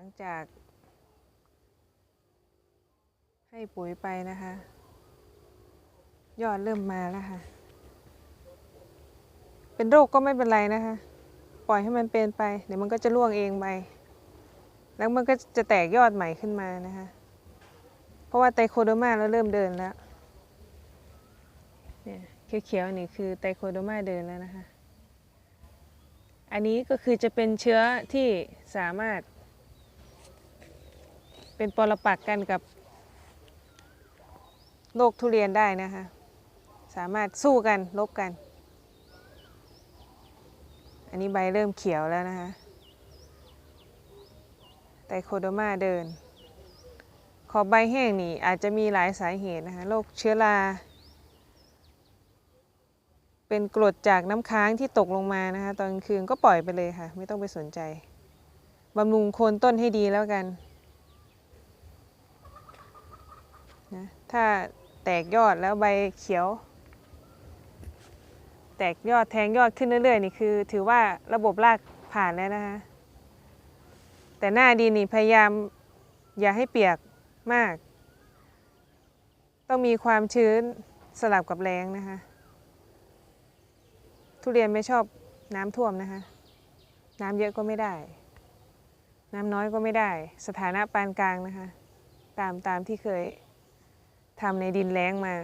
ลังจาก ให้ปุ๋ยไปนะคะ ยอดเริ่มมาแล้วค่ะ เป็นโรคก็ไม่เป็นไรนะคะ ปล่อยให้มันเป็นไป เดี๋ยวมันก็จะร่วงเองไป แล้วมันก็จะแตกยอดใหม่ขึ้นมานะคะ เพราะว่าไตโคโดมาเราเริ่มเดินแล้ว เนี่ยเขียวๆนี่คือไตโคโดมาเดินแล้วนะคะอันนี้ก็คือจะเป็นเชื้อที่สามารถ เป็นปรปักกันกับโรคทุเรียนได้นะคะ สามารถสู้กันลบกัน อันนี้ใบเริ่มเขียวแล้วนะคะไตโคโดมาเดิน ขอบใบแห้งนี่อาจจะมีหลายสาเหตุนะคะโรคเชื้อราเป็นกรดจากน้ำค้างที่ตกลงมานะคะ ตอนกลางคืนก็ปล่อยไปเลยค่ะ ไม่ต้องไปสนใจบำรุงโคนต้นให้ดีแล้วกัน นะถ้าแตกยอดแล้วใบเขียว แตกยอดแทงยอดขึ้นเรื่อยๆนี่คือ ถือว่าระบบรากผ่านแล้วนะคะแต่หน้าดินนี่พยายามอย่าให้เปียกมาก ต้องมีความชื้นสลับกับแรงนะคะ ทุเรียนไม่ชอบน้ำท่วมนะคะ น้ำเยอะก็ไม่ได้ น้ำน้อยก็ไม่ได้ สถานะปานกลางนะคะ ตามตามที่เคย ทำในดินแล้งมา